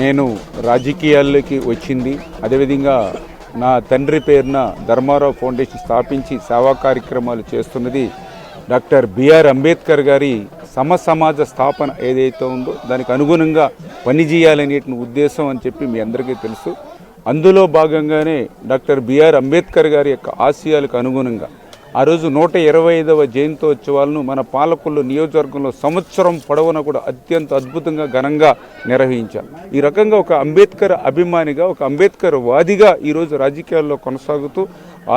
నేను రాజకీయాల్లోకి వచ్చింది. అదేవిధంగా నా తండ్రి పేరున ధర్మారావు ఫౌండేషన్ స్థాపించి సేవా కార్యక్రమాలు చేస్తున్నది డాక్టర్ బిఆర్ అంబేద్కర్ గారి సమ సమాజ స్థాపన ఏదైతే ఉందో దానికి అనుగుణంగా పనిచేయాలనే ఉద్దేశం అని చెప్పి మీ అందరికీ తెలుసు. అందులో భాగంగానే డాక్టర్ బిఆర్ అంబేద్కర్ గారి యొక్క ఆశయాలకు అనుగుణంగా ఆ రోజు నూట ఇరవై ఐదవ జయంతోత్సవాలను మన పాలకులు నియోజకవర్గంలో సంవత్సరం పొడవున కూడా అత్యంత అద్భుతంగా ఘనంగా నిర్వహించారు. ఈ రకంగా ఒక అంబేద్కర్ అభిమానిగా ఒక అంబేద్కర్ వాదిగా ఈరోజు రాజకీయాల్లో కొనసాగుతూ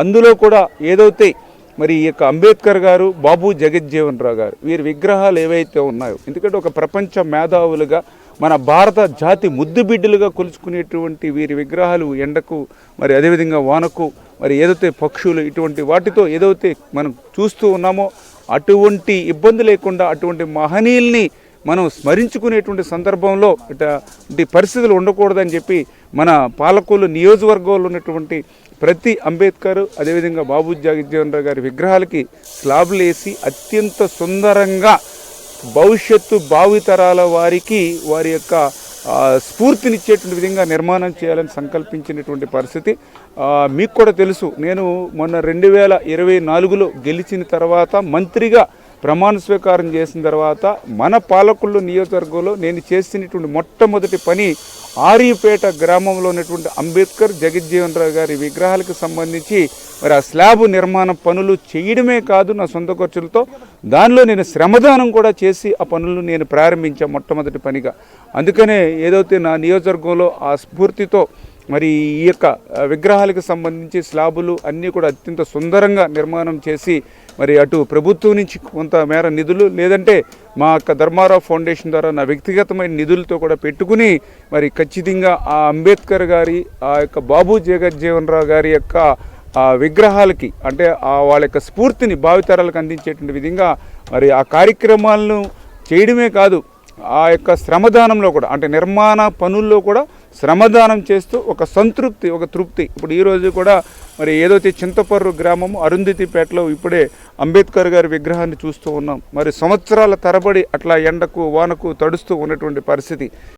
అందులో కూడా ఏదైతే మరి ఈ యొక్క అంబేద్కర్ గారు బాబు జగజ్జీవన్ రావు గారు వీరి విగ్రహాలు ఏవైతే ఉన్నాయో ఎందుకంటే ఒక ప్రపంచ మేధావులుగా మన భారత జాతి ముద్దు బిడ్డలుగా కొలుచుకునేటువంటి వీరి విగ్రహాలు ఎండకు మరి అదేవిధంగా వానకు మరి ఏదైతే పక్షులు ఇటువంటి వాటితో ఏదైతే మనం చూస్తూ ఉన్నామో అటువంటి ఇబ్బంది లేకుండా అటువంటి మహనీయుల్ని మనం స్మరించుకునేటువంటి సందర్భంలో ఇటువంటి పరిస్థితులు ఉండకూడదని చెప్పి మన పాలకులు నియోజకవర్గంలో ఉన్నటువంటి ప్రతి అంబేద్కర్ అదేవిధంగా బాబు జగజ్జీవన్ గారి విగ్రహాలకి స్లాబ్లు వేసి అత్యంత సుందరంగా భవిష్యత్తు భావితరాల వారికి వారి యొక్క స్ఫూర్తినిచ్చేటువంటి విధంగా నిర్మాణం చేయాలని సంకల్పించినటువంటి పరిస్థితి. మీకు కూడా తెలుసు నేను మొన్న రెండు వేల ఇరవై నాలుగులో గెలిచిన తర్వాత మంత్రిగా ప్రమాణ స్వీకారం చేసిన తర్వాత మన పాలకుల్లో నియోజకవర్గంలో నేను చేసినటువంటి మొట్టమొదటి పని ఆర్యపేట గ్రామంలో ఉన్నటువంటి అంబేద్కర్ జగజ్జీవన్ రావు గారి విగ్రహాలకు సంబంధించి మరి ఆ స్లాబ్ నిర్మాణ పనులు చేయడమే కాదు నా సొంత ఖర్చులతో. దానిలో నేను శ్రమదానం కూడా చేసి ఆ పనులను నేను ప్రారంభించాను మొట్టమొదటి పనిగా. అందుకనే ఏదైతే నా నియోజకవర్గంలో ఆ స్ఫూర్తితో మరి ఈ యొక్క విగ్రహాలకు సంబంధించి స్లాబులు అన్నీ కూడా అత్యంత సుందరంగా నిర్మాణం చేసి మరి అటు ప్రభుత్వం నుంచి కొంత మేర నిధులు లేదంటే మా యొక్క ధర్మారావు ఫౌండేషన్ ద్వారా నా వ్యక్తిగతమైన నిధులతో కూడా పెట్టుకుని మరి ఖచ్చితంగా ఆ అంబేద్కర్ గారి ఆ యొక్క బాబు జగజ్జీవన్ రావు గారి యొక్క ఆ విగ్రహాలకి అంటే ఆ వాళ్ళ యొక్క స్ఫూర్తిని భావితరాలకు అందించేటువంటి విధంగా మరి ఆ కార్యక్రమాలను చేయడమే కాదు ఆ యొక్క శ్రమదానంలో కూడా అంటే నిర్మాణ పనుల్లో కూడా శ్రమదానం చేస్తూ ఒక సంతృప్తి ఒక తృప్తి. ఇప్పుడు ఈరోజు కూడా మరి ఏదైతే చింతపర్రు గ్రామం అరుంధతిపేటలో ఇప్పుడే అంబేద్కర్ గారి విగ్రహాన్ని చూస్తూ ఉన్నాం. మరి సంవత్సరాల తరబడి అట్లా ఎండకు వానకు తడుస్తూ ఉన్నటువంటి పరిస్థితి.